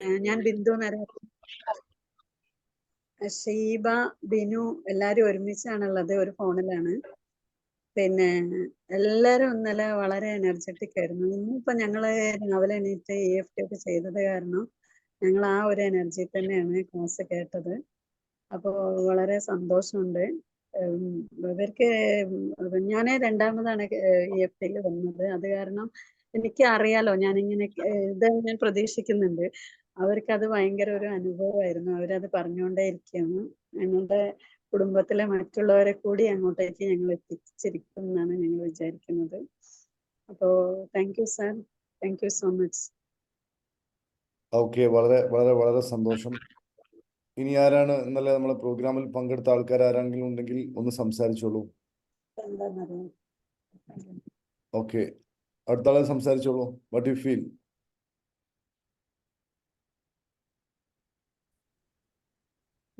ഞാൻ ബിന്ദു ഷീബ ബിനു എല്ലാരും ഒരുമിച്ചാണുള്ളത് ഒരു ഫോണിലാണ്. പിന്നെ എല്ലാരും ഇന്നലെ വളരെ എനർജറ്റിക് ആയിരുന്നു. ഇന്നിപ്പോ ഞങ്ങൾ രാവിലെ എണീറ്റ് ഇ എഫ് ടി ഒക്കെ ചെയ്തത് കാരണം ഞങ്ങൾ ആ ഒരു എനർജി തന്നെയാണ് ക്ലാസ് കേട്ടത്. അപ്പോൾ വളരെ സന്തോഷമുണ്ട്. ഇവർക്ക് ഞാൻ രണ്ടാമതാണ് ഇ എഫ് ടിയിൽ വന്നത്. അത് കാരണം എനിക്ക് അറിയാലോ ഞാൻ ഇങ്ങനെ ഇത് ഞാൻ പ്രതീക്ഷിക്കുന്നുണ്ട്. അവർക്ക് അത് ഭയങ്കര ഒരു അനുഭവമായിരുന്നു. അവരത് പറഞ്ഞുകൊണ്ടേ ഇരിക്കുകയാണ്. ഞങ്ങളുടെ കുടുംബത്തിലെ മറ്റുള്ളവരെ കൂടി അങ്ങോട്ടേക്ക് ഞങ്ങൾ എത്തിച്ചിരിക്കും എന്നാണ് ഞങ്ങൾ വിചാരിക്കുന്നത്. അപ്പോൾ thank you sir thank you so much okay വളരെ വളരെ വളരെ സന്തോഷം. ഇനി ആരാണ് ഇന്നലെ നമ്മളെ പ്രോഗ്രാമിൽ പങ്കെടുത്ത ആൾക്കാർ ആരെങ്കിലും ഉണ്ടെങ്കിൽ ഒന്ന് സംസാരിച്ചോളൂ. ഓക്കെ അടുത്ത ആളെ സംസാരിച്ചോളൂ. വാട്ട് യു ഫീൽ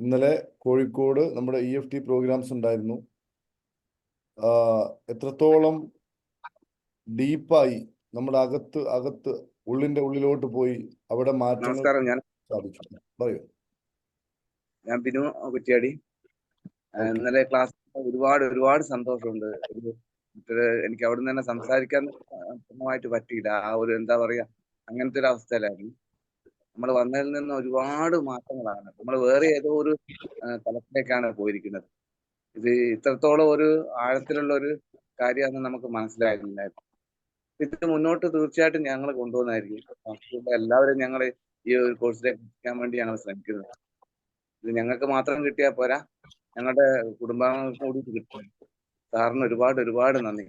ഇന്നലെ കോഴിക്കോട് നമ്മുടെ ഇ എഫ് ടി പ്രോഗ്രാംസ് ഉണ്ടായിരുന്നു. എത്രത്തോളം ഡീപ്പായി നമ്മുടെ അകത്ത് അകത്ത് ഉള്ളിന്റെ ഉള്ളിലോട്ട് പോയി അവിടെ മാറ്റം ഞാൻ സാധിച്ചു. പറയൂ. ഞാൻ ബിനു കുറ്റിയാടി. ഇന്നലെ ക്ലാസ് ഒരുപാട് ഒരുപാട് സന്തോഷമുണ്ട്. എനിക്ക് അവിടെ നിന്ന് തന്നെ സംസാരിക്കാൻ പൂർണമായിട്ട് പറ്റിയില്ല. ആ ഒരു എന്താ പറയാ അങ്ങനത്തെ ഒരു അവസ്ഥയിലായിരുന്നു. നമ്മൾ വന്നതിൽ നിന്ന് ഒരുപാട് മാറ്റങ്ങളാണ്. നമ്മൾ വേറെ ഏതോ ഒരു തലത്തിലേക്കാണ് പോയിരിക്കുന്നത്. ഇത് ഇത്രത്തോളം ഒരു ആഴത്തിലുള്ള ഒരു കാര്യമാണെന്ന് നമുക്ക് മനസ്സിലായിരുന്നില്ലായിരുന്നു ഇത് മുന്നോട്ട് തീർച്ചയായിട്ടും ഞങ്ങൾ കൊണ്ടുപോകുന്നതായിരിക്കും എല്ലാവരും ഞങ്ങൾ ഈ ഒരു കോഴ്സിലേക്ക് എത്തിക്കാൻ വേണ്ടി ഞങ്ങൾ ശ്രമിക്കുന്നത് ഇത് ഞങ്ങൾക്ക് മാത്രം കിട്ടിയാൽ പോരാ. ഞങ്ങളുടെ കുടുംബാംഗങ്ങൾക്ക് കൂടി കിട്ടും. സാറിന് ഒരുപാട് ഒരുപാട് നന്ദി.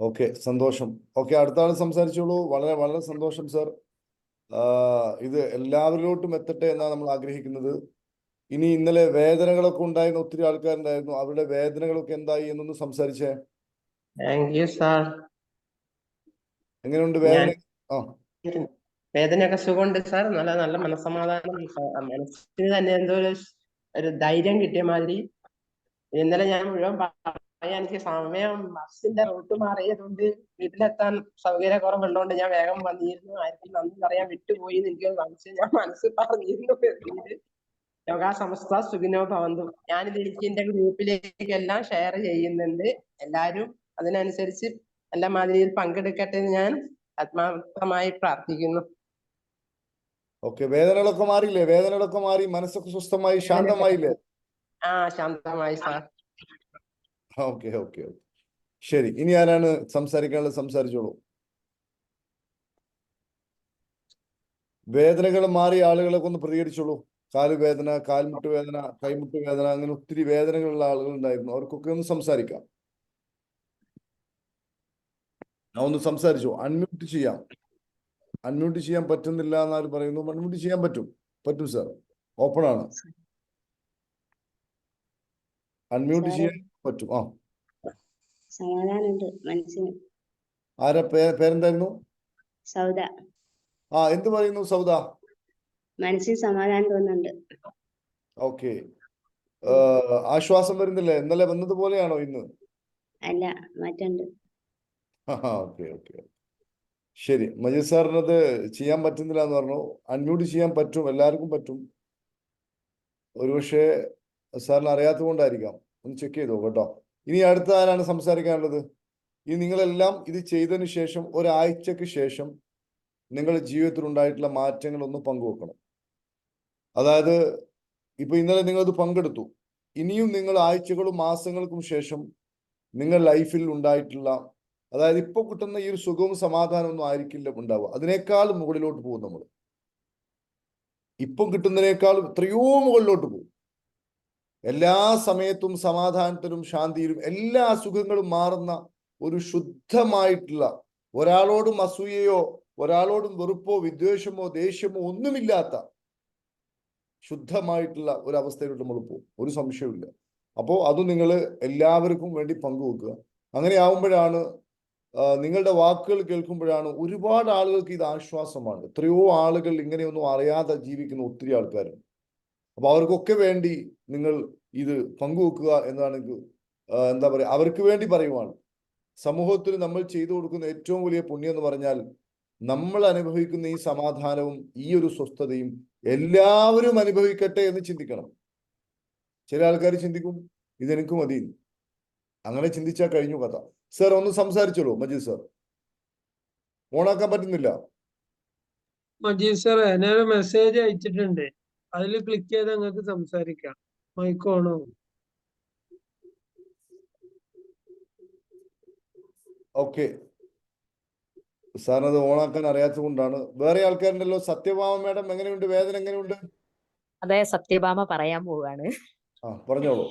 ഓക്കെ സന്തോഷം. ഓക്കെ അടുത്ത ആൾ സംസാരിച്ചോളൂ. വളരെ വളരെ സന്തോഷം സർ. ഇത് എല്ലാവരിലോട്ടും എത്തട്ടെ എന്നാണ് നമ്മൾ ആഗ്രഹിക്കുന്നത്. ഇനി ഇന്നലെ വേദനകളൊക്കെ ഉണ്ടായിരുന്ന ഒത്തിരി ആൾക്കാരുണ്ടായിരുന്നു. അവരുടെ വേദനകളൊക്കെ എന്തായി എന്നൊന്ന് സംസാരിച്ചേ. താങ്ക് യു സാർ എങ്ങനെയുണ്ട് വേദന? ആ. വേദനയൊക്കെ സുഖമുണ്ട് സാർ നല്ല നല്ല മനസ്സമാധാനം. മനസ്സിന് തന്നെ എന്തോ ഒരു ധൈര്യം കിട്ടിയ മാതിരി. ഇന്നലെ ഞാൻ മുഴുവൻ എനിക്ക് സമയം ബസ്സിന്റെ റൂട്ട് മാറിയതുകൊണ്ട് വീട്ടിലെത്താൻ സൗകര്യക്കുറവുള്ളതുകൊണ്ട് ഞാൻ വേഗം വന്നിരുന്നു. ആയിരിക്കും നന്ദി പറയാൻ വിട്ടുപോയി എന്ന് എനിക്ക് സംശയം ഞാൻ മനസ്സിൽ പറഞ്ഞിരുന്നു യോഗ സമസ്ത സുഖിനോ ഭവന്തു. ഞാനിത് എനിക്ക് എന്റെ ഗ്രൂപ്പിലേക്ക് എല്ലാം ഷെയർ ചെയ്യുന്നുണ്ട്. എല്ലാവരും അതിനനുസരിച്ച് എല്ലാ മാതിരിയിൽ പങ്കെടുക്കട്ടെ എന്ന് ഞാൻ ആത്മാർത്ഥമായി പ്രാർത്ഥിക്കുന്നു. ഓക്കെ വേദനകളൊക്കെ മാറിയില്ലേ? വേദനകളൊക്കെ മാറി മനസ്സൊക്കെ സ്വസ്ഥമായി ശാന്തമായില്ലേ? ആ ശാന്തമായി സാർ. Okay okay okay. ശരി ഇനി ആരാണ് സംസാരിക്കാനുള്ളത്? സംസാരിച്ചോളൂ. വേദനകൾ മാറിയ ആളുകളൊക്കെ ഒന്ന് പ്രതികരിച്ചോളൂ. കാലുവേദന കാൽമുട്ട് വേദന കൈമുട്ട് വേദന അങ്ങനെ ഒത്തിരി വേദനകളുള്ള ആളുകൾ ഉണ്ടായിരുന്നു. അവർക്കൊക്കെ ഒന്ന് സംസാരിക്കാം. ഞാൻ ഒന്ന് സംസാരിച്ചു. അൺമ്യൂട്ട് ചെയ്യാം. അൺമ്യൂട്ട് ചെയ്യാൻ പറ്റുന്നില്ല എന്നാലും പറയുന്നു? അൺമ്യൂട്ട് ചെയ്യാൻ പറ്റും. പറ്റും സാർ. ഓപ്പൺ ആണ്. അൺമ്യൂട്ട്. ചെയ്യാൻ പറ്റും. ആ. സമാധാനമുണ്ട് മനസ്സിന്. ആരാ പേരെന്തായിരുന്നു? സൗദ. ആ എന്ത് പറയുന്നു സൗദ? മനസ്സിന് സമാധാനം തോന്നുന്നുണ്ട്. ഓക്കെ. ആശ്വാസം വരുന്നില്ലേ? ഇന്നലെ വന്നതുപോലെയാണോ ഇന്ന്? അല്ല മാറ്റുണ്ട് ഓക്കെ ഓക്കെ ശരി മജീദ് സാറിനത് ചെയ്യാൻ പറ്റുന്നില്ല എന്ന് പറഞ്ഞു. അൺമ്യൂട്ട് ചെയ്യാൻ പറ്റും എല്ലാവർക്കും പറ്റും. ഒരുപക്ഷെ സാറിന് അറിയാത്തത് കൊണ്ടായിരിക്കാം ഒന്ന് ചെക്ക് ചെയ്തോ കേട്ടോ. ഇനി അടുത്ത ആരാണ് സംസാരിക്കാനുള്ളത്? ഇനി നിങ്ങളെല്ലാം ഇത് ചെയ്തതിന് ശേഷം ഒരാഴ്ചക്ക് ശേഷം നിങ്ങളുടെ ജീവിതത്തിൽ ഉണ്ടായിട്ടുള്ള മാറ്റങ്ങൾ ഒന്ന് പങ്കുവെക്കണം. അതായത് ഇപ്പൊ ഇന്നലെ നിങ്ങളത് പങ്കെടുത്തു. ഇനിയും നിങ്ങൾ ആഴ്ചകളും മാസങ്ങൾക്കും ശേഷം നിങ്ങൾ ലൈഫിൽ ഉണ്ടായിട്ടുള്ള അതായത് ഇപ്പൊ കിട്ടുന്ന ഈ ഒരു സുഖവും സമാധാനവും ഒന്നും ആയിരിക്കില്ല ഉണ്ടാവുക. അതിനേക്കാൾ മുകളിലോട്ട് പോകും നമ്മൾ ഇപ്പം കിട്ടുന്നതിനേക്കാൾ എത്രയോ മുകളിലോട്ട് പോകും. എല്ലാ സമയത്തും സമാധാനത്തിലും ശാന്തിയിലും എല്ലാ അസുഖങ്ങളും മാറുന്ന ഒരു ശുദ്ധമായിട്ടുള്ള ഒരാളോടും അസൂയയോ ഒരാളോടും വെറുപ്പോ വിദ്വേഷമോ ദേഷ്യമോ ഒന്നുമില്ലാത്ത ശുദ്ധമായിട്ടുള്ള ഒരു അവസ്ഥയിലോട്ട് നമ്മൾ പോകും. ഒരു സംശയമില്ല അപ്പോൾ അത് നിങ്ങൾ എല്ലാവർക്കും വേണ്ടി പങ്കുവെക്കുക. അങ്ങനെ ആവുമ്പോഴാണ് നിങ്ങളുടെ വാക്കുകൾ കേൾക്കുമ്പോഴാണ് ഒരുപാട് ആളുകൾക്ക് ഇത് ആശ്വാസമാണ്. എത്രയോ ആളുകൾ ഇങ്ങനെയൊന്നും അറിയാതെ ജീവിക്കുന്ന ഒത്തിരി ആൾക്കാരുണ്ട്. അപ്പൊ അവർക്കൊക്കെ വേണ്ടി നിങ്ങൾ ഇത് പങ്കുവെക്കുക എന്നാണ് എന്താ പറയുക അവർക്ക് വേണ്ടി പറയുവാണ്. സമൂഹത്തിൽ നമ്മൾ ചെയ്തു കൊടുക്കുന്ന ഏറ്റവും വലിയ പുണ്യം എന്ന് പറഞ്ഞാൽ നമ്മൾ അനുഭവിക്കുന്ന ഈ സമാധാനവും ഈ ഒരു സ്വസ്ഥതയും എല്ലാവരും അനുഭവിക്കട്ടെ എന്ന് ചിന്തിക്കണം. ചില ആൾക്കാർ ചിന്തിക്കും ഇതെനിക്ക് മതി. അങ്ങനെ ചിന്തിച്ചാൽ കഴിഞ്ഞു കഥ. സർ ഒന്ന് സംസാരിച്ചോളൂ മജീദ് സർ. ഓണാക്കാൻ പറ്റുന്നില്ല. മജീദ് സർ ഞാനൊരു മെസ്സേജ് അയച്ചിട്ടുണ്ട്. അതിൽ ക്ലിക്ക് ചെയ്ത് നിങ്ങൾക്ക് സംസാരിക്കാം. മൈക്ക് ഓണോ ഓക്കെ സാറിനത് ഓണാക്കാൻ അറിയാത്തത് കൊണ്ടാണ് വേറെ ആൾക്കാരുണ്ടല്ലോ? സത്യഭാമ മാഡം എങ്ങനെയുണ്ട്? വേദന എങ്ങനെയുണ്ട്? അതെ സത്യഭാമ പറയാൻ പോവാണ്. ആ പറഞ്ഞോളൂ.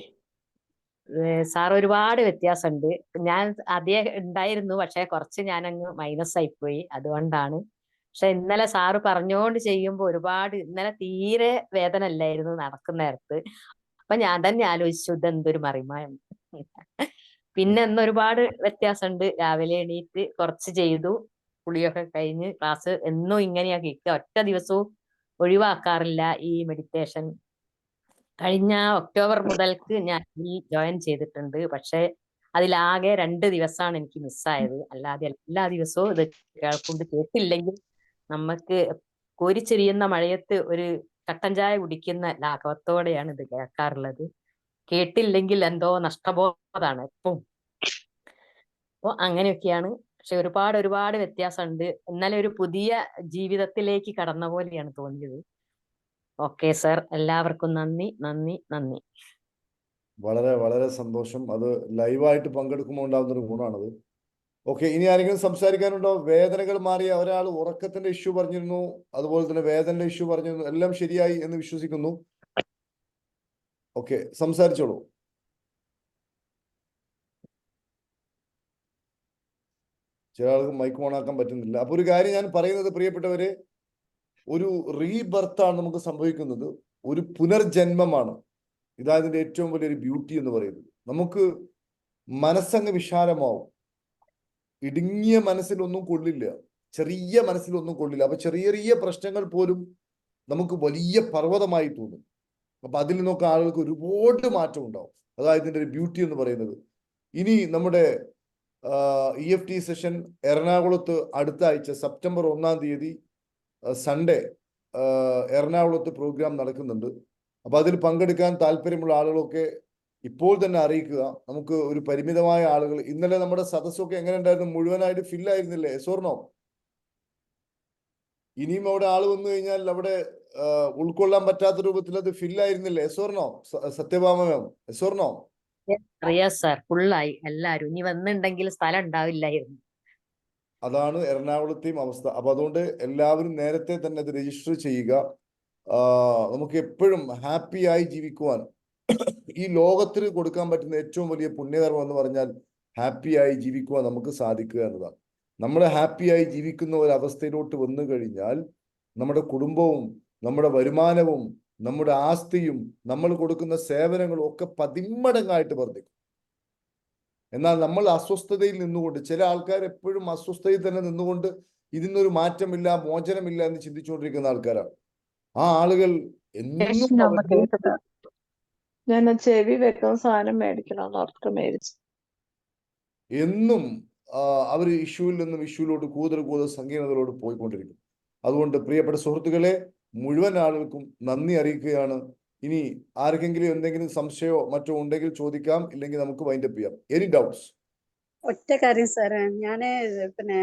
സാർ ഒരുപാട് വ്യത്യാസമുണ്ട്. ഞാൻ അതേ ഉണ്ടായിരുന്നു പക്ഷെ കുറച്ച് ഞാൻ അങ്ങ് മൈനസ് ആയിപ്പോയി അതുകൊണ്ടാണ് പക്ഷെ ഇന്നലെ സാറ് പറഞ്ഞുകൊണ്ട് ചെയ്യുമ്പോൾ ഒരുപാട് ഇന്നലെ തീരെ വേദന അല്ലായിരുന്നു നടക്കുന്ന നേരത്ത്. അപ്പൊ ഞാൻ തന്നെ ആലോചിച്ചു ഇതെന്തൊരു മറിമായം. പിന്നെ ഇന്ന് ഒരുപാട് വ്യത്യാസമുണ്ട് രാവിലെ എണീറ്റ് കുറച്ച് ചെയ്തു. കുളിയൊക്കെ കഴിഞ്ഞ് ക്ലാസ് എന്നും ഇങ്ങനെയാ കേൾക്കുക. ഒറ്റ ദിവസവും ഒഴിവാക്കാറില്ല ഈ മെഡിറ്റേഷൻ കഴിഞ്ഞ ഒക്ടോബർ മുതൽക്ക് ഞാൻ ഈ ജോയിൻ ചെയ്തിട്ടുണ്ട്. പക്ഷെ അതിലാകെ രണ്ട് ദിവസമാണ് എനിക്ക് മിസ്സായത് അല്ലാതെ എല്ലാ ദിവസവും ഇത് കേൾക്കൊണ്ട് കേട്ടില്ലെങ്കിൽ നമുക്ക് കോരിച്ചെരിയുന്ന മഴയത്ത് ഒരു കട്ടൻ ചായ കുടിക്കുന്ന ലാഘവത്തോടെയാണ് ഇത് കേൾക്കാറുള്ളത്. കേട്ടില്ലെങ്കിൽ എന്തോ നഷ്ടബോധമാണ് എപ്പം അപ്പൊ അങ്ങനെയൊക്കെയാണ്. പക്ഷെ ഒരുപാട് ഒരുപാട് വ്യത്യാസമുണ്ട്. ഇന്നലെ ഒരു പുതിയ ജീവിതത്തിലേക്ക് കടന്ന പോലെയാണ് തോന്നിയത്. Okay sir. എല്ലാവർക്കും നന്ദി നന്ദി നന്ദി. വളരെ വളരെ സന്തോഷം. അത് ലൈവായിട്ട് പങ്കെടുക്കുമ്പോൾ ഉണ്ടാകുന്ന ഒരു ഗുണമാണത്. ഓക്കെ ഇനി ആരെങ്കിലും സംസാരിക്കാനുണ്ടോ? വേദനകൾ മാറിയ ഒരാൾ ഉറക്കത്തിന്റെ ഇഷ്യൂ പറഞ്ഞിരുന്നു അതുപോലെ തന്നെ വേദനയുടെ ഇഷ്യൂ പറഞ്ഞിരുന്നു എല്ലാം ശരിയായി എന്ന് വിശ്വസിക്കുന്നു. ഓക്കെ സംസാരിച്ചോളൂ. ചില ആൾക്ക് മൈക്ക് ഓൺ ആക്കാൻ പറ്റുന്നില്ല. അപ്പൊ ഒരു കാര്യം ഞാൻ പറയുന്നത് പ്രിയപ്പെട്ടവരെ ഒരു റീബർത്ത് ആണ് നമുക്ക് സംഭവിക്കുന്നത്. ഒരു പുനർജന്മമാണ്. ഇതാ ഇതിന്റെ ഏറ്റവും വലിയൊരു ബ്യൂട്ടി എന്ന് പറയുന്നത്. നമുക്ക് മനസ്സങ്ങ് വിശാലമാവും. ഇടുങ്ങിയ മനസ്സിലൊന്നും കൊള്ളില്ല. ചെറിയ മനസ്സിലൊന്നും കൊള്ളില്ല. അപ്പൊ ചെറിയ ചെറിയ പ്രശ്നങ്ങൾ പോലും നമുക്ക് വലിയ പർവതമായി തോന്നും. അപ്പൊ അതിൽ നിന്നൊക്കെ ആളുകൾക്ക് ഒരുപാട് മാറ്റം ഉണ്ടാവും. അതായത് ഇതിന്റെ ഒരു ബ്യൂട്ടി എന്ന് പറയുന്നത്. ഇനി നമ്മുടെ ഇ എഫ് ടി സെഷൻ എറണാകുളത്ത് അടുത്ത ആഴ്ച സെപ്റ്റംബർ ഒന്നാം തീയതി സൺഡേ എറണാകുളത്ത് പ്രോഗ്രാം നടക്കുന്നുണ്ട്. അപ്പൊ അതിൽ പങ്കെടുക്കാൻ താല്പര്യമുള്ള ആളുകളൊക്കെ ഇപ്പോൾ തന്നെ അറിയിക്കുക നമുക്ക് ഒരു പരിമിതമായ ആളുകൾ ഇന്നലെ നമ്മുടെ സദസ്സൊക്കെ എങ്ങനെ ഉണ്ടായിരുന്നു? മുഴുവനായിട്ട് ഫില്ലായിരുന്നില്ലേ എസോർണോ ഇനിയും അവിടെ ആൾ വന്നു കഴിഞ്ഞാൽ അവിടെ ഉൾക്കൊള്ളാൻ പറ്റാത്ത രൂപത്തിൽ അത് ഫില്ലായിരുന്നില്ലേ എസോർണോ എസ് മാം എസോർണോ അറിയാം സാർ ഫുള്ളായി എല്ലാരും ഇനി വന്നിട്ടുണ്ടെങ്കിൽ സ്ഥലം ഉണ്ടാവില്ലായിരുന്നു. അതാണ് എറണാകുളത്തെയും അവസ്ഥ. അപ്പൊ അതുകൊണ്ട് എല്ലാവരും നേരത്തെ തന്നെ അത് രജിസ്റ്റർ ചെയ്യുക. നമുക്ക് എപ്പോഴും ഹാപ്പി ആയി ജീവിക്കുവാൻ ഈ ലോകത്തിന് കൊടുക്കാൻ പറ്റുന്ന ഏറ്റവും വലിയ പുണ്യകർമ്മം എന്ന് പറഞ്ഞാൽ ഹാപ്പിയായി ജീവിക്കുവാൻ നമുക്ക് സാധിക്കുക എന്നതാണ്. നമ്മൾ ഹാപ്പിയായി ജീവിക്കുന്ന ഒരു അവസ്ഥയിലോട്ട് വന്നു കഴിഞ്ഞാൽ നമ്മുടെ കുടുംബവും നമ്മുടെ വരുമാനവും നമ്മുടെ ആസ്തിയും നമ്മൾ കൊടുക്കുന്ന സേവനങ്ങളും ഒക്കെ പതിമടങ്ങായിട്ട് വർദ്ധിക്കും. എന്നാൽ നമ്മൾ അസ്വസ്ഥതയിൽ നിന്നുകൊണ്ട് ചില ആൾക്കാർ എപ്പോഴും അസ്വസ്ഥതയിൽ തന്നെ നിന്നുകൊണ്ട് ഇതിനൊരു മാറ്റമില്ല മോചനമില്ല എന്ന് ചിന്തിച്ചുകൊണ്ടിരിക്കുന്ന ആൾക്കാരാണ്. ആ ആളുകൾ എന്നും ഞാൻ ചെവി വെക്കുന്ന സാധനം മേടിക്കണമെന്ന് ഓർത്ത് മേടിച്ചു. എന്നും അവർ ഇഷ്യൂവിൽ നിന്നും ഇഷ്യൂവിലോട്ട് കൂടുതൽ കൂടുതൽ സങ്കീർണതകളോട് പോയിക്കൊണ്ടിരിക്കും. അതുകൊണ്ട് പ്രിയപ്പെട്ട സുഹൃത്തുക്കളെ മുഴുവൻ ആളുകൾക്കും നന്ദി അറിയിക്കുകയാണ്. ഇനി ആർക്കെങ്കിലും എന്തെങ്കിലും സംശയമോ മറ്റോ ഉണ്ടെങ്കിൽ ചോദിക്കാം ഇല്ലെങ്കിൽ നമുക്ക് വൈൻഡപ്പ് ചെയ്യാം. എനി ഡൗട്ട്സ് ഒറ്റ കാര്യം സാറേ ഞാൻ പിന്നെ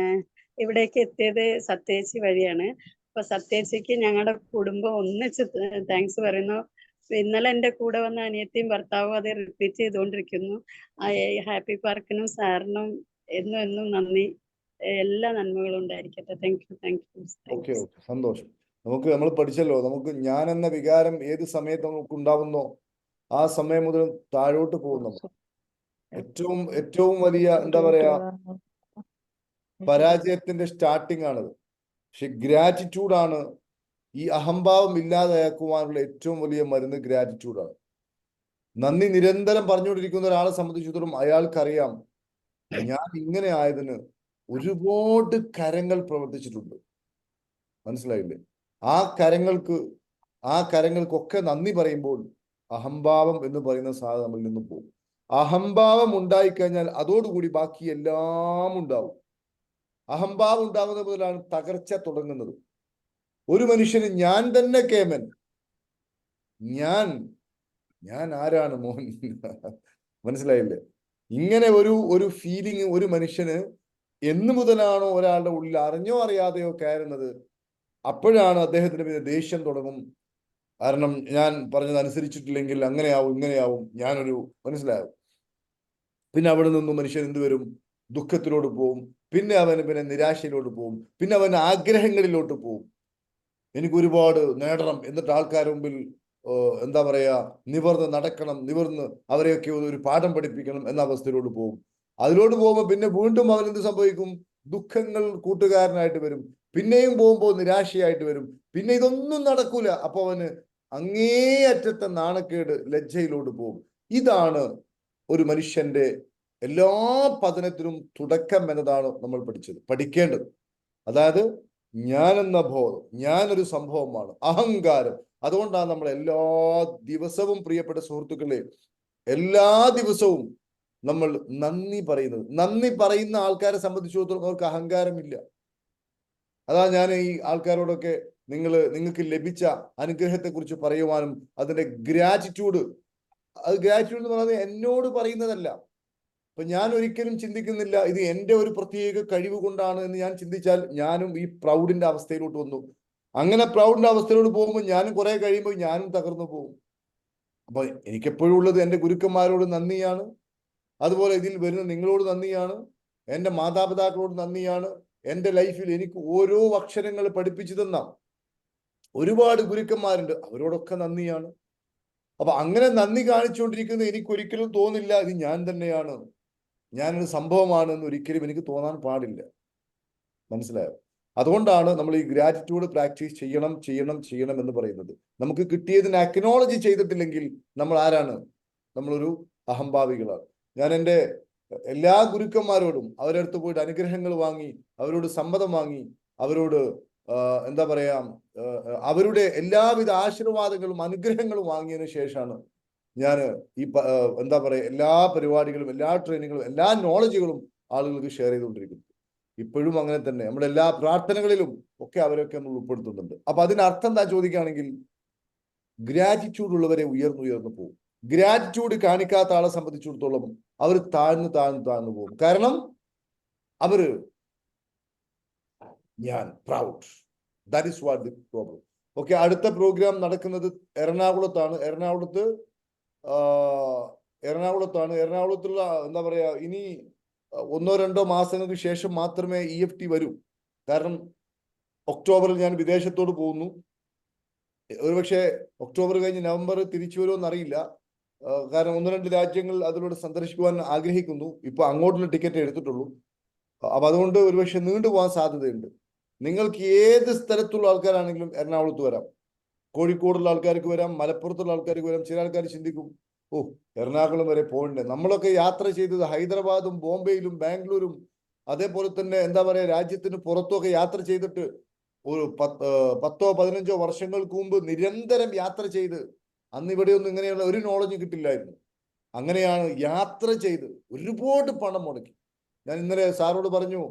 ഇവിടേക്ക് എത്തിയത് സത്യേച്ചി വഴിയാണ്. അപ്പൊ സത്യേച്ചിക്ക് ഞങ്ങളുടെ കുടുംബം ഒന്നിച്ച് താങ്ക്സ് പറയുന്നു. ഇന്നലെ എന്റെ കൂടെ വന്ന അനിയത്തിയും ഭർത്താവും അത് റിപ്പീറ്റ് ചെയ്തുകൊണ്ടിരിക്കുന്നു. ഹാപ്പി പാർക്കിനും സാറിനും എന്നും എന്നും നന്ദി. എല്ലാ നന്മകളും ഉണ്ടായിരിക്കട്ടെ. Thank you thank you okay okay സന്തോഷം. നമുക്ക് നമ്മൾ പഠിച്ചല്ലോ. നമുക്ക് ഞാൻ എന്ന വികാരം ഏത് സമയത്ത് നമുക്ക് ഉണ്ടാവുന്നോ ആ സമയം മുതൽ താഴോട്ട് പോകുന്നു ഏറ്റവും ഏറ്റവും വലിയ എന്താ പറയാ പരാജയത്തിന്റെ സ്റ്റാർട്ടിംഗ് ആണത്. പക്ഷെ ഗ്രാറ്റിറ്റ്യൂഡ് ആണ് ഈ അഹംഭാവം ഇല്ലാതാക്കുവാനുള്ള ഏറ്റവും വലിയ മരുന്ന് ഗ്രാറ്റിറ്റ്യൂഡാണ് നന്ദി നിരന്തരം പറഞ്ഞുകൊണ്ടിരിക്കുന്ന ഒരാളെ സംബന്ധിച്ചിടത്തോളം അയാൾക്കറിയാം ഞാൻ ഇങ്ങനെ ആയതിന് ഒരുപാട് കരങ്ങൾ പ്രവർത്തിച്ചിട്ടുണ്ട്. മനസ്സിലായില്ലേ? ആ കരങ്ങൾക്ക് ആ കരങ്ങൾക്കൊക്കെ നന്ദി പറയുമ്പോൾ അഹംഭാവം എന്ന് പറയുന്ന സാധനം നമ്മളിൽ നിന്ന് പോകും. അഹംഭാവം ഉണ്ടായിക്കഴിഞ്ഞാൽ അതോടുകൂടി ബാക്കി എല്ലാം ഉണ്ടാവും. അഹംഭാവം ഉണ്ടാകുന്ന മുതലാണ് തകർച്ച തുടങ്ങുന്നത്. ഒരു മനുഷ്യന് ഞാൻ തന്നെ കേമൻ. ഞാൻ ഞാൻ ആരാണ് മോഹൻ മനസ്സിലായില്ലേ? ഇങ്ങനെ ഒരു ഒരു ഫീലിംഗ് ഒരു മനുഷ്യന് എന്നു മുതലാണോ ഒരാളുടെ ഉള്ളിൽ അറിഞ്ഞോ അറിയാതെയോ കയറുന്നത്? അപ്പോഴാണ് അദ്ദേഹത്തിന് പിന്നെ ദേഷ്യം തുടങ്ങും. കാരണം ഞാൻ പറഞ്ഞത് അനുസരിച്ചിട്ടില്ലെങ്കിൽ അങ്ങനെയാവും ഇങ്ങനെയാവും ഞാനൊരു മനസ്സിലാവും പിന്നെ അവിടെ നിന്നും മനുഷ്യൻ എന്ത് വരും? ദുഃഖത്തിലോട്ട് പോവും. പിന്നെ അവന് പിന്നെ നിരാശയിലോട്ട് പോവും. പിന്നെ അവൻ ആഗ്രഹങ്ങളിലോട്ട് പോവും. എനിക്ക് ഒരുപാട് നേടണം എന്നിട്ട് ആൾക്കാർ മുമ്പിൽ എന്താ പറയാ നിവർന്ന് നടക്കണം നിവർന്ന് അവരെയൊക്കെ ഒരു പാഠം പഠിപ്പിക്കണം എന്ന അവസ്ഥയിലോട്ട് പോകും. അതിലോട്ട് പോകുമ്പോൾ പിന്നെ വീണ്ടും അവൻ എന്ത് സംഭവിക്കും? ദുഃഖങ്ങൾ കൂട്ടുകാരനായിട്ട് വരും. പിന്നെയും പോകുമ്പോൾ നിരാശയായിട്ട് വരും. പിന്നെ ഇതൊന്നും നടക്കൂല. അപ്പൊ അവന് അങ്ങേയറ്റത്തെ നാണക്കേട് ലജ്ജയിലോട്ട് പോകും. ഇതാണ് ഒരു മനുഷ്യന്റെ എല്ലാ പതനത്തിനും തുടക്കം എന്നതാണ് നമ്മൾ പഠിച്ചത് പഠിക്കേണ്ടത്. അതായത് ഞാനെന്ന ബോധം ഞാനൊരു സംഭവമാണ് അഹങ്കാരം. അതുകൊണ്ടാണ് നമ്മൾ എല്ലാ ദിവസവും പ്രിയപ്പെട്ട സുഹൃത്തുക്കളെ എല്ലാ ദിവസവും നമ്മൾ നന്ദി പറയുന്നത്. നന്ദി പറയുന്ന ആൾക്കാരെ സംബന്ധിച്ചിടത്തോളം അവർക്ക് അഹങ്കാരമില്ല. അതാ ഞാൻ ഈ ആൾക്കാരോടൊക്കെ നിങ്ങൾ നിങ്ങൾക്ക് ലഭിച്ച അനുഗ്രഹത്തെക്കുറിച്ച് പറയുവാനും അതിന്റെ ഗ്രാറ്റിറ്റ്യൂഡ് അത് ഗ്രാറ്റിറ്റ്യൂഡ് എന്ന് പറയുന്നത് എന്നോട് പറയുന്നതല്ല. ഇപ്പൊ ഞാൻ ഒരിക്കലും ചിന്തിക്കുന്നില്ല ഇത് എന്റെ ഒരു പ്രത്യേക കഴിവ് കൊണ്ടാണ് എന്ന് ഞാൻ ചിന്തിച്ചാൽ ഞാനും ഈ പ്രൗഡിന്റെ അവസ്ഥയിലോട്ട് വന്നു. അങ്ങനെ പ്രൗഡിന്റെ അവസ്ഥയിലോട്ട് പോകുമ്പോൾ ഞാനും കുറെ കഴിയുമ്പോൾ ഞാനും തകർന്നു പോകും. അപ്പൊ എനിക്കെപ്പോഴും ഉള്ളത് എന്റെ ഗുരുക്കന്മാരോട് നന്ദിയാണ്. അതുപോലെ ഇതിൽ വരുന്ന നിങ്ങളോട് നന്ദിയാണ്. എന്റെ മാതാപിതാക്കളോട് നന്ദിയാണ്. എന്റെ ലൈഫിൽ എനിക്ക് ഓരോ അക്ഷരങ്ങൾ പഠിപ്പിച്ചു തന്ന ഒരുപാട് ഗുരുക്കന്മാരുണ്ട്. അവരോടൊക്കെ നന്ദിയാണ്. അപ്പൊ അങ്ങനെ നന്ദി കാണിച്ചുകൊണ്ടിരിക്കുന്നത് എനിക്കൊരിക്കലും തോന്നില്ല. ഇത് ഞാൻ തന്നെയാണ്. ഞാനൊരു സംഭവമാണ് എന്ന് ഒരിക്കലും എനിക്ക് തോന്നാൻ പാടില്ല. മനസ്സിലായോ? അതുകൊണ്ടാണ് നമ്മൾ ഈ ഗ്രാറ്റിറ്റ്യൂഡ് പ്രാക്ടീസ് ചെയ്യണം ചെയ്യണം ചെയ്യണം എന്ന് പറയുന്നത്. നമുക്ക് കിട്ടിയതിന് അക്നോളജി ചെയ്തിട്ടില്ലെങ്കിൽ നമ്മൾ ആരാണ്? നമ്മളൊരു അഹംഭാവികളാണ്. ഞാൻ എന്റെ എല്ലാ ഗുരുക്കന്മാരോടും അവരുടെ അടുത്ത് പോയിട്ട് അനുഗ്രഹങ്ങൾ വാങ്ങി അവരോട് സമ്മതം വാങ്ങി അവരോട് എന്താ പറയാ അവരുടെ എല്ലാവിധ ആശീർവാദങ്ങളും അനുഗ്രഹങ്ങളും വാങ്ങിയതിനു ശേഷമാണ് ഞാൻ ഈ എന്താ പറയുക എല്ലാ പരിപാടികളും എല്ലാ ട്രെയിനിങ്ങുകളും എല്ലാ നോളജുകളും ആളുകൾക്ക് ഷെയർ ചെയ്തുകൊണ്ടിരിക്കുന്നു. ഇപ്പോഴും അങ്ങനെ തന്നെ. നമ്മുടെ എല്ലാ പ്രാർത്ഥനകളിലും ഒക്കെ അവരൊക്കെ നമ്മൾ ഉൾപ്പെടുത്തുന്നുണ്ട്. അപ്പൊ അതിനർത്ഥം എന്താ ചോദിക്കുകയാണെങ്കിൽ ഗ്രാറ്റിറ്റ്യൂഡ് ഉള്ളവരെ ഉയർന്നുയർന്നു പോകും ഗ്രാറ്റിറ്റ്യൂഡ് കാണിക്കാത്ത ആളെ സംബന്ധിച്ചിടത്തോളം അവർ താഴ്ന്നു താഴ്ന്നു താഴ്ന്നു പോകും കാരണം അവർ ഞാൻ proud that is what the problem okay അടുത്ത പ്രോഗ്രാം നടക്കുന്നത് എറണാകുളത്താണ്. എറണാകുളത്ത് എറണാകുളത്താണ്. എറണാകുളത്തുള്ള എന്താ പറയാ ഇനി ഒന്നോ രണ്ടോ മാസങ്ങൾക്ക് ശേഷം മാത്രമേ ഇ എഫ് ടി വരൂ. കാരണം ഒക്ടോബറിൽ ഞാൻ വിദേശത്തോട് പോകുന്നു. ഒരുപക്ഷെ ഒക്ടോബർ കഴിഞ്ഞ് നവംബർ തിരിച്ചു വരുമോ അറിയില്ല കാരണം ഒന്ന് രണ്ട് രാജ്യങ്ങൾ അതിലൂടെ സന്ദർശിക്കുവാൻ ആഗ്രഹിക്കുന്നു. ഇപ്പൊ അങ്ങോട്ടുള്ള ടിക്കറ്റ് എടുത്തിട്ടുള്ളൂ. അപ്പൊ അതുകൊണ്ട് ഒരുപക്ഷെ നീണ്ടുപോകാൻ സാധ്യതയുണ്ട്. നിങ്ങൾക്ക് ഏത് സ്ഥലത്തുള്ള ആൾക്കാരാണെങ്കിലും എറണാകുളത്ത് വരാം. കോഴിക്കോടുള്ള ആൾക്കാർക്ക് വരാം മലപ്പുറത്തുള്ള ആൾക്കാർക്ക് വരാം ചില ആൾക്കാർ ചിന്തിക്കും ഓ എറണാകുളം വരെ പോകണ്ടേ. നമ്മളൊക്കെ യാത്ര ചെയ്തത് ഹൈദരാബാദും ബോംബെയിലും ബാംഗ്ലൂരും അതേപോലെ തന്നെ എന്താ പറയാ രാജ്യത്തിന് പുറത്തൊക്കെ യാത്ര ചെയ്തിട്ട് ഒരു പത്ത് പത്തോ പതിനഞ്ചോ വർഷങ്ങൾക്ക് മുമ്പ് നിരന്തരം യാത്ര ചെയ്ത് അന്ന് ഇവിടെയൊന്നും ഇങ്ങനെയുള്ള ഒരു നോളജ് കിട്ടില്ലായിരുന്നു. അങ്ങനെയാണ് യാത്ര ചെയ്ത് ഒരുപാട് പണം മുടക്കി. ഞാൻ ഇന്നലെ സാറോട് പറഞ്ഞു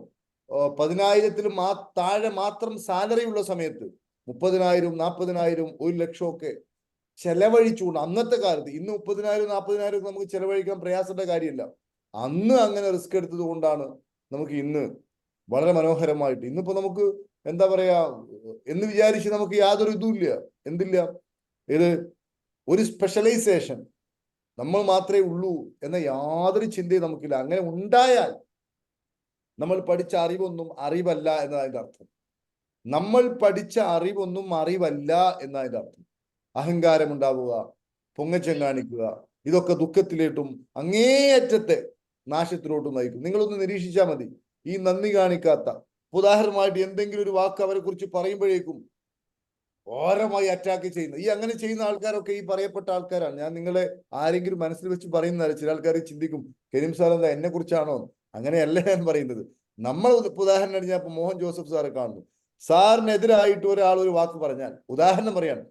പതിനായിരത്തിൽ മാ താഴെ മാത്രം സാലറി ഉള്ള സമയത്ത് മുപ്പതിനായിരം നാൽപ്പതിനായിരം ഒരു ലക്ഷമൊക്കെ ചെലവഴിച്ചുകൊണ്ട് അന്നത്തെ കാലത്ത് ഇന്ന് മുപ്പതിനായിരം നാൽപ്പതിനായിരം നമുക്ക് ചെലവഴിക്കാൻ പ്രയാസമുള്ള കാര്യമില്ല. അന്ന് അങ്ങനെ റിസ്ക് എടുത്തത് കൊണ്ടാണ് നമുക്ക് ഇന്ന് വളരെ മനോഹരമായിട്ട് ഇന്നിപ്പോ നമുക്ക് എന്താ പറയാ എന്ന് വിചാരിച്ച് നമുക്ക് യാതൊരു ഇതുമില്ല എന്തില്ല? ഇത് ഒരു സ്പെഷ്യലൈസേഷൻ നമ്മൾ മാത്രമേ ഉള്ളൂ എന്ന യാതൊരു ചിന്തയും നമുക്കില്ല. അങ്ങനെ ഉണ്ടായാൽ നമ്മൾ പഠിച്ച അറിവൊന്നും അറിവല്ല എന്നതിന്റെ അർത്ഥം. നമ്മൾ പഠിച്ച അറിവൊന്നും അറിവല്ല എന്നതിന്റെ അർത്ഥം. അഹങ്കാരം ഉണ്ടാവുക പൊങ്ങച്ചം കാണിക്കുക ഇതൊക്കെ ദുഃഖത്തിലേട്ടും അങ്ങേയറ്റത്തെ നാശത്തിലോട്ടും നയിക്കും. നിങ്ങളൊന്ന് നിരീക്ഷിച്ചാൽ മതി. ഈ നന്ദി കാണിക്കാത്ത ഉദാഹരണമായിട്ട് എന്തെങ്കിലും ഒരു വാക്ക് അവരെ കുറിച്ച് പറയുമ്പോഴേക്കും ഓരമായി അറ്റാക്ക് ചെയ്യുന്ന ഈ അങ്ങനെ ചെയ്യുന്ന ആൾക്കാരൊക്കെ ഈ പറയപ്പെട്ട ആൾക്കാരാണ്. ഞാൻ നിങ്ങളെ ആരെങ്കിലും മനസ്സിൽ വെച്ച് പറയുന്നതല്ല ചില ആൾക്കാർ ചിന്തിക്കും കരീം സാർ എന്താ എന്നെ കുറിച്ചാണോ അങ്ങനെയല്ല ഞാൻ പറയുന്നത്. നമ്മൾ ഉദ- ഉദാഹരണം ഞാൻ മോഹൻ ജോസഫ് സാറെ കാണുന്നു. സാറിനെതിരായിട്ട് ഒരാൾ ഒരു വാക്ക് പറഞ്ഞാൽ ഉദാഹരണം പറയാണ്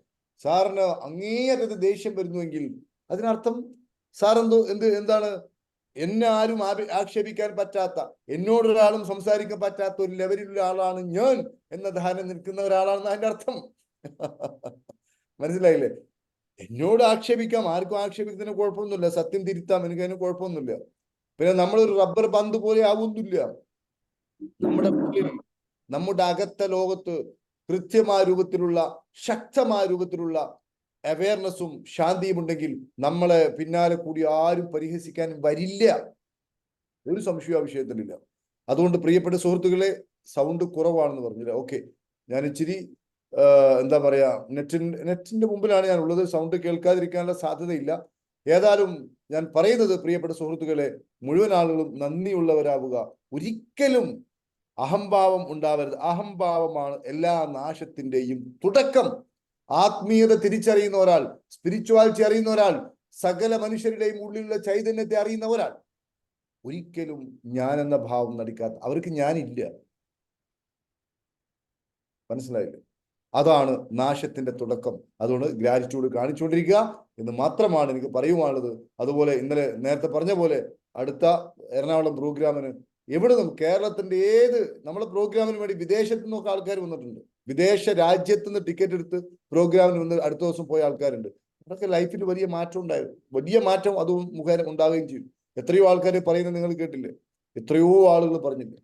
സാറിന് അങ്ങേയറ്റത്തെ ദേഷ്യം വരുന്നുവെങ്കിൽ അതിനർത്ഥം സാർ എന്തോ എന്ത് എന്താണ്? എന്നെ ആരും ആക്ഷേപിക്കാൻ പറ്റാത്ത എന്നോടൊരാളും സംസാരിക്കാൻ പറ്റാത്ത ഒരു ലെവലിലുള്ള ആളാണ് ഞാൻ എന്ന ധാരണ നിൽക്കുന്ന ഒരാളാണെന്ന് അതിന്റെ അർത്ഥം. മനസ്സിലായില്ലേ? എന്നോട് ആക്ഷേപിക്കാം ആർക്കും ആക്ഷേപിക്കുന്നതിന് കുഴപ്പമൊന്നുമില്ല. സത്യം തിരുത്താം എനിക്ക് അതിന് കുഴപ്പമൊന്നുമില്ല. പിന്നെ നമ്മളൊരു റബ്ബർ പന്ത് പോലെ ആവുന്നില്ല നമ്മുടെ നമ്മുടെ അകത്ത ലോകത്ത് കൃത്യമായ രൂപത്തിലുള്ള ശക്തമായ രൂപത്തിലുള്ള അവയർനെസ്സും ശാന്തിയും ഉണ്ടെങ്കിൽ നമ്മളെ പിന്നാലെ കൂടി ആരും പരിഹസിക്കാൻ വരില്ല. ഒരു സംശയം ആ വിഷയത്തിലില്ല. അതുകൊണ്ട് പ്രിയപ്പെട്ട സുഹൃത്തുക്കളെ സൗണ്ട് കുറവാണെന്ന് പറഞ്ഞില്ല. ഓക്കെ ഞാൻ ഇച്ചിരി എന്താ പറയാ നെറ്റിൻ നെറ്റിന്റെ മുമ്പിലാണ് ഞാൻ ഉള്ളത് സൗണ്ട് കേൾക്കാതിരിക്കാനുള്ള സാധ്യതയില്ല. ഏതായാലും ഞാൻ പറയുന്നത് പ്രിയപ്പെട്ട സുഹൃത്തുക്കളെ മുഴുവൻ ആളുകളും നന്ദിയുള്ളവരാവുക. ഒരിക്കലും അഹംഭാവം ഉണ്ടാവരുത്. അഹംഭാവമാണ് എല്ലാ നാശത്തിന്റെയും തുടക്കം. ആത്മീയത തിരിച്ചറിയുന്ന ഒരാൾ സ്പിരിച്വാലിറ്റി അറിയുന്ന ഒരാൾ സകല മനുഷ്യരുടെയും ഉള്ളിലുള്ള ചൈതന്യത്തെ അറിയുന്ന ഒരാൾ. ഒരിക്കലും ഞാൻ എന്ന ഭാവം നടിക്കാത്ത അവർക്ക് ഞാനില്ല. മനസ്സിലായില്ല? അതാണ് നാശത്തിന്റെ തുടക്കം. അതുകൊണ്ട് ഗ്രാറ്റിറ്റ്യൂഡ് കാണിച്ചുകൊണ്ടിരിക്കുക എന്ന് മാത്രമാണ് എനിക്ക് പറയുവാനുള്ളത്. അതുപോലെ ഇന്നലെ നേരത്തെ പറഞ്ഞ പോലെ അടുത്ത എറണാകുളം പ്രോഗ്രാമിന് എവിടെ നിന്നും കേരളത്തിന്റെ ഏത് നമ്മളെ പ്രോഗ്രാമിന് വേണ്ടി വിദേശത്തു നിന്നൊക്കെ ആൾക്കാർ വന്നിട്ടുണ്ട്. വിദേശ രാജ്യത്ത് നിന്ന് ടിക്കറ്റ് എടുത്ത് പ്രോഗ്രാമിന് വന്ന് അടുത്ത ദിവസം പോയ ആൾക്കാരുണ്ട്. അതൊക്കെ ലൈഫിൽ വലിയ മാറ്റം ഉണ്ടായിരുന്നു വലിയ മാറ്റം അത് മുഖേന ഉണ്ടാവുകയും ചെയ്യും. എത്രയോ ആൾക്കാർ പറയുന്നത് നിങ്ങൾ കേട്ടില്ലേ? എത്രയോ ആളുകൾ പറഞ്ഞില്ലേ?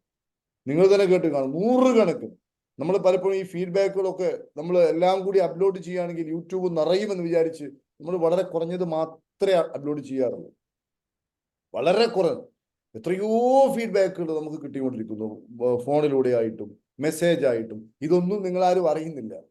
നിങ്ങൾ തന്നെ കേട്ട് കാണും. നൂറുകണക്കിന്. നമ്മൾ പലപ്പോഴും ഈ ഫീഡ്ബാക്കുകളൊക്കെ നമ്മൾ എല്ലാം കൂടി അപ്ലോഡ് ചെയ്യുകയാണെങ്കിൽ യൂട്യൂബ് നിറയുമെന്ന് വിചാരിച്ച് നമ്മൾ വളരെ കുറഞ്ഞത് മാത്രമേ അപ്ലോഡ് ചെയ്യാറുള്ളൂ. വളരെ കുറഞ്ഞു. എത്രയോ ഫീഡ്ബാക്കുകൾ നമുക്ക് കിട്ടിക്കൊണ്ടിരിക്കുന്നു. ഫോണിലൂടെ ആയിട്ടും മെസ്സേജ് ആയിട്ടും. ഇതൊന്നും നിങ്ങൾ ആരും അറിയുന്നില്ല.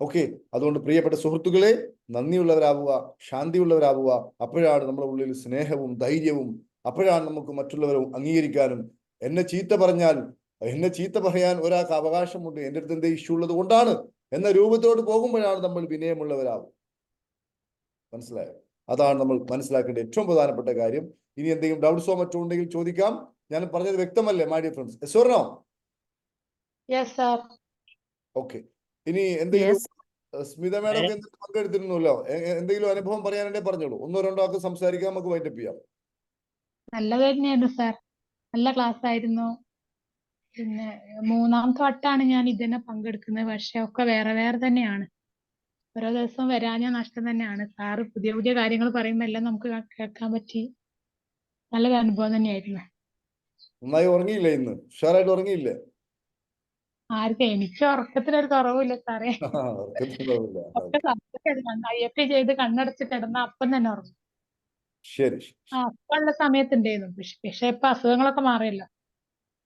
ഓക്കെ അതുകൊണ്ട് പ്രിയപ്പെട്ട സുഹൃത്തുക്കളെ നന്ദിയുള്ളവരാവുക ശാന്തിയുള്ളവരാവുക. അപ്പോഴാണ് നമ്മുടെ ഉള്ളിൽ സ്നേഹവും ധൈര്യവും അപ്പോഴാണ് നമുക്ക് മറ്റുള്ളവരെ അംഗീകരിക്കാനും. എന്നെ ചീത്ത പറഞ്ഞാൽ എന്നെ ചീത്ത പറയാൻ ഒരാൾക്ക് അവകാശമുണ്ട്. എന്റെ അടുത്ത് എന്തേ ഇഷ്യൂ ഉള്ളത് കൊണ്ടാണ്. എന്ന രൂപത്തോട് പോകുമ്പോഴാണ് നമ്മൾ വിനയമുള്ളവരാവും മനസ്സിലായോ? അതാണ് നമ്മൾ മനസ്സിലാക്കേണ്ട ഏറ്റവും പ്രധാനപ്പെട്ട കാര്യം. ഇനി എന്തെങ്കിലും ഡൗട്ട്സോ മറ്റോ ഉണ്ടെങ്കിൽ ചോദിക്കാം. ഞാൻ പറഞ്ഞത് വ്യക്തമല്ലേ മൈ ഡിയർ ഫ്രണ്ട്സ് എസ്വർണോ ഓക്കെ ഇനി എന്തെങ്കിലും സ്മിത മേഡം പങ്കെടുത്തിരുന്നല്ലോ? എന്തെങ്കിലും അനുഭവം പറയാനുണ്ടെ പറഞ്ഞോളൂ. ഒന്നോ രണ്ടോ ആൾക്ക് സംസാരിക്കാം നമുക്ക് വൈൻഡപ്പ് ചെയ്യാം. നല്ലത് തന്നെയായിരുന്നു സാർ നല്ല ക്ലാസ് ആയിരുന്നു. പിന്നെ മൂന്നാമത്തെ വട്ടാണ് ഞാൻ ഇതിനെ പങ്കെടുക്കുന്നത്. പക്ഷെ ഒക്കെ വേറെ വേറെ തന്നെയാണ്. ഓരോ ദിവസം വരാഞ്ഞ നഷ്ടം തന്നെയാണ്. സാറ് പുതിയ പുതിയ കാര്യങ്ങൾ പറയുമ്പോൾ എല്ലാം നമുക്ക് കേൾക്കാൻ പറ്റി. നല്ലൊരു അനുഭവം തന്നെയായിരുന്നു. നന്നായി ഉറങ്ങിയില്ലേ ഇന്ന്? ഉഷാറായിട്ട് ഉറങ്ങിയില്ലേ? ആർക്കും? എനിക്ക് ഉറക്കത്തിനൊരു കുറവില്ല. സാറേ ഐ ചെയ്ത് കണ്ണടച്ച് കിടന്ന അപ്പം തന്നെ ഉറങ്ങും. ശരി ആ അപ്പുള്ള സമയത്തുണ്ടായിരുന്നു പക്ഷെ പക്ഷെ ഇപ്പൊ അസുഖങ്ങളൊക്കെ മാറിയല്ലോ.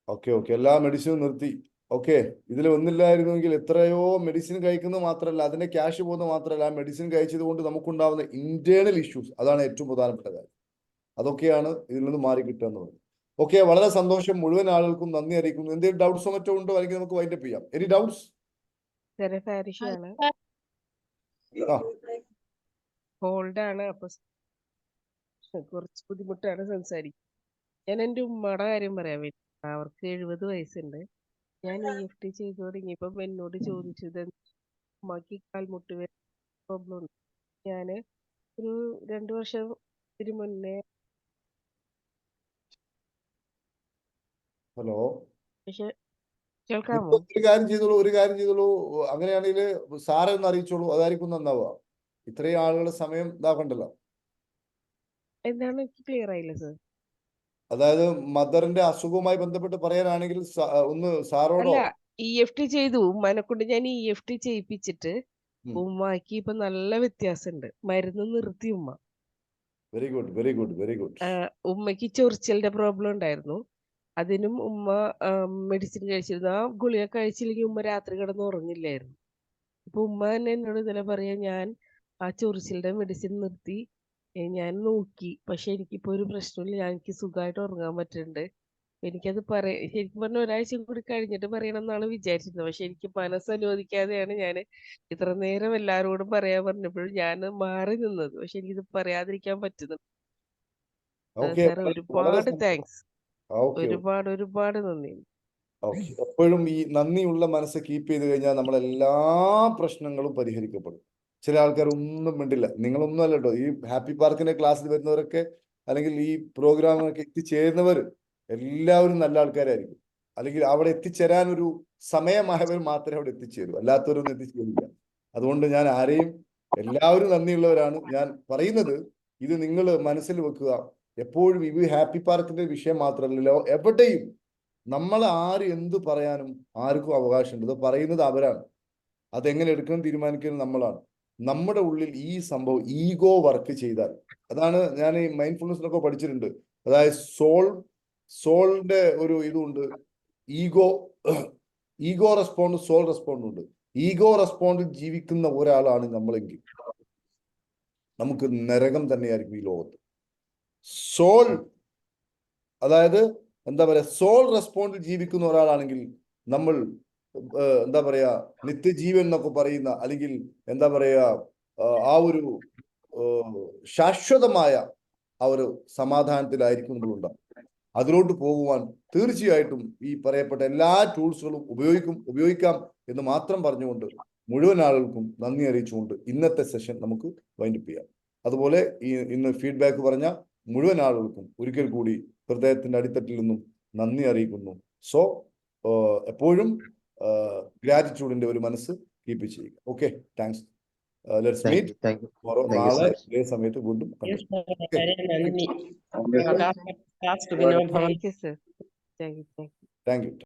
Okay okay. എല്ലാ മെഡിസിനും നിർത്തി. ഓക്കെ. ഇതിൽ ഒന്നില്ലായിരുന്നുവെങ്കിൽ എത്രയോ മെഡിസിൻ കഴിക്കുന്നത് മാത്രമല്ല അതിന്റെ ക്യാഷ് പോകുന്നത് മാത്രമല്ല ആ മെഡിസിൻ കഴിച്ചത് കൊണ്ട് നമുക്കുണ്ടാവുന്ന ഇന്റേണൽ ഇഷ്യൂസ് അതാണ് ഏറ്റവും പ്രധാനപ്പെട്ട കാര്യം. അതൊക്കെയാണ് ഇതിൽ നിന്ന് മാറി കിട്ടുക പറയുന്നത്. ഓക്കെ വളരെ സന്തോഷം. മുഴുവൻ ആളുകൾക്കും നന്ദി അറിയിക്കുന്നു. എന്തെങ്കിലും ഡൗട്ട്സോ മറ്റോ ഉണ്ടോ? അല്ലെങ്കിൽ നമുക്ക് വൈൻഡപ്പ് ചെയ്യാം. എനി ഡൗട്ട്സ് കോൾഡ് ആണ്. അപ്പൊ കുറച്ച് ബുദ്ധിമുട്ടാണ് സംസാരിക്കുന്നത് ഞാൻ എന്റെ ഉമ്മയുടെ കാര്യം പറയാൻ വേണ്ടി. അവർക്ക് എഴുപത് വയസ്സുണ്ട്. ഞാൻ ഇ എഫ് ടി ചെയ്തു തുടങ്ങിയപ്പം എന്നോട് ചോദിച്ചത് ഉമ്മക്ക് കാൽമുട്ട് പ്രോബ്ലം ഉണ്ട്. ഞാൻ ഒരു രണ്ട് വർഷം ഇതിന് മുന്നേ ഹലോ? പക്ഷെ കേൾക്കാമോ? ഒരു കാര്യം ചെയ്തോളൂ ഒരു കാര്യം ചെയ്തോളൂ. അങ്ങനെയാണെങ്കിൽ സാറെ ഒന്ന് അറിയിച്ചോളൂ. അതായിരിക്കും നന്നാവുക. ഇത്രയും ആളുകളുടെ സമയം ഇതാക്കണ്ടല്ലോ. എന്താണ്? ക്ലിയർ ആയില്ല സർ അതായത് മദറിന്റെ അസുഖവുമായി ബന്ധപ്പെട്ട് പറയാനാണെങ്കിൽ ഒന്ന് സാറോടോ? ഇ എഫ് ടി ചെയ്തു. ഉമ്മാനെ കൊണ്ട് ഞാൻ ഇ എഫ് ടി ചെയ്യിപ്പിച്ചിട്ട് ഉമ്മാക്കി ഇപ്പൊ നല്ല വ്യത്യാസമുണ്ട് മരുന്ന് നിർത്തി ഉമ്മ. Very good very good very good ഉമ്മക്ക് ചൊറിച്ചിലിന്റെ പ്രോബ്ലം ഉണ്ടായിരുന്നു. അതിനും ഉമ്മ മെഡിസിൻ കഴിച്ചിരുന്നു. ആ ഗുളിക കഴിച്ചില്ലെങ്കിൽ ഉമ്മ രാത്രി കിടന്ന് ഉറങ്ങില്ലായിരുന്നു. അപ്പൊ ഉമ്മ തന്നെ എന്നോട് ഇന്നലെ പറയാ ഞാൻ ആ ചൊറിച്ചിലിന്റെ മെഡിസിൻ നിർത്തി ഞാൻ നോക്കി. പക്ഷെ എനിക്കിപ്പോ ഒരു പ്രശ്നമില്ല. ഞാൻ എനിക്ക് സുഖമായിട്ട് ഉറങ്ങാൻ പറ്റുന്നുണ്ട്. എനിക്കത് പറയ ശരിക്കും പറഞ്ഞ ഒരാഴ്ച കൂടി കഴിഞ്ഞിട്ട് പറയണം എന്നാണ് വിചാരിച്ചിരുന്നത്. പക്ഷെ എനിക്ക് മനസ്സ് അനുവദിക്കാതെയാണ് ഞാൻ ഇത്ര നേരം എല്ലാവരോടും പറയാൻ പറഞ്ഞപ്പോഴും ഞാൻ മാറി നിന്നത്. പക്ഷെ എനിക്കിത് പറയാതിരിക്കാൻ പറ്റുന്നു ഓക്കെ. സാർ ഒരുപാട് താങ്ക്സ്. ഒരുപാട് ഒരുപാട് നന്ദി. എപ്പോഴും ഈ നന്ദിയുള്ള മനസ്സ് കീപ്പ് ചെയ്ത് കഴിഞ്ഞാൽ നമ്മളെല്ലാ പ്രശ്നങ്ങളും പരിഹരിക്കപ്പെടും. ചില ആൾക്കാർ ഒന്നും മിണ്ടില്ല. നിങ്ങളൊന്നും അല്ല കേട്ടോ ഈ ഹാപ്പി പാർക്കിന്റെ ക്ലാസ്സിൽ വരുന്നവരൊക്കെ അല്ലെങ്കിൽ ഈ പ്രോഗ്രാമിനൊക്കെ എത്തിച്ചേരുന്നവർ എല്ലാവരും നല്ല ആൾക്കാരായിരിക്കും. അല്ലെങ്കിൽ അവിടെ എത്തിച്ചേരാൻ ഒരു സമയമായവർ മാത്രമേ അവിടെ എത്തിച്ചേരൂ. അല്ലാത്തവരൊന്നും എത്തിച്ചേരില്ല. അതുകൊണ്ട് ഞാൻ ആരെയും എല്ലാവരും നന്ദിയുള്ളവരാണ്. ഞാൻ പറയുന്നത് ഇത് നിങ്ങൾ മനസ്സിൽ വെക്കുക. എപ്പോഴും ഇത് ഹാപ്പി പാർക്കിന്റെ വിഷയം മാത്രമല്ലല്ലോ എവിടെയും നമ്മൾ ആര് എന്ത് പറയാനും ആർക്കും അവകാശമുണ്ട്. ഇത് പറയുന്നത് അവരാണ്. അതെങ്ങനെ എടുക്കണം തീരുമാനിക്കുന്നത് നമ്മളാണ്. നമ്മുടെ ഉള്ളിൽ ഈ സംഭവം ഈഗോ വർക്ക് ചെയ്താൽ. അതാണ് ഞാൻ ഈ മൈൻഡ്ഫുൾനെസ്സിനൊക്കെ പഠിച്ചിട്ടുണ്ട്. അതായത് സോൾ സോളിന്റെ ഒരു ഇതുണ്ട്. Ego ego respond soul respond ഉണ്ട്. ഈഗോ റെസ്പോണ്ട് ജീവിക്കുന്ന ഒരാളാണ് നമ്മളെങ്കിൽ. നമുക്ക് നരകം തന്നെയായിരിക്കും ഈ ലോകത്ത്. സോൾ അതായത് എന്താ പറയാ സോൾ റെസ്പോണ്ടിൽ ജീവിക്കുന്ന ഒരാളാണെങ്കിൽ നമ്മൾ എന്താ പറയാ നിത്യജീവൻ എന്നൊക്കെ പറയുന്ന അല്ലെങ്കിൽ എന്താ പറയാ ആ ഒരു ശാശ്വതമായ ആ ഒരു സമാധാനത്തിലായിരിക്കും നമ്മളുണ്ടാവും അതിലോട്ട് പോകുവാൻ തീർച്ചയായിട്ടും ഈ പറയപ്പെട്ട എല്ലാ ടൂൾസുകളും ഉപയോഗിക്കും ഉപയോഗിക്കാം എന്ന് മാത്രം പറഞ്ഞുകൊണ്ട് മുഴുവൻ ആളുകൾക്കും നന്ദി അറിയിച്ചുകൊണ്ട് ഇന്നത്തെ സെഷൻ നമുക്ക് വൈൻഡപ്പ് ചെയ്യാം. അതുപോലെ ഈ ഇന്ന് ഫീഡ്ബാക്ക് പറഞ്ഞ മുഴുവൻ ആളുകൾക്കും ഒരിക്കൽ കൂടി ഹൃദയത്തിന്റെ അടിത്തട്ടിൽ നിന്നും നന്ദി അറിയിക്കുന്നു. സോ എപ്പോഴും ഗ്രാറ്റിറ്റ്യൂഡിന്റെ ഒരു മനസ്സ് കീപ്പ് ചെയ്യുക. ഓക്കെ താങ്ക്സ് ലെറ്റ്സ് മീറ്റ് നാളെ ഇതേ സമയത്ത് വീണ്ടും താങ്ക് യു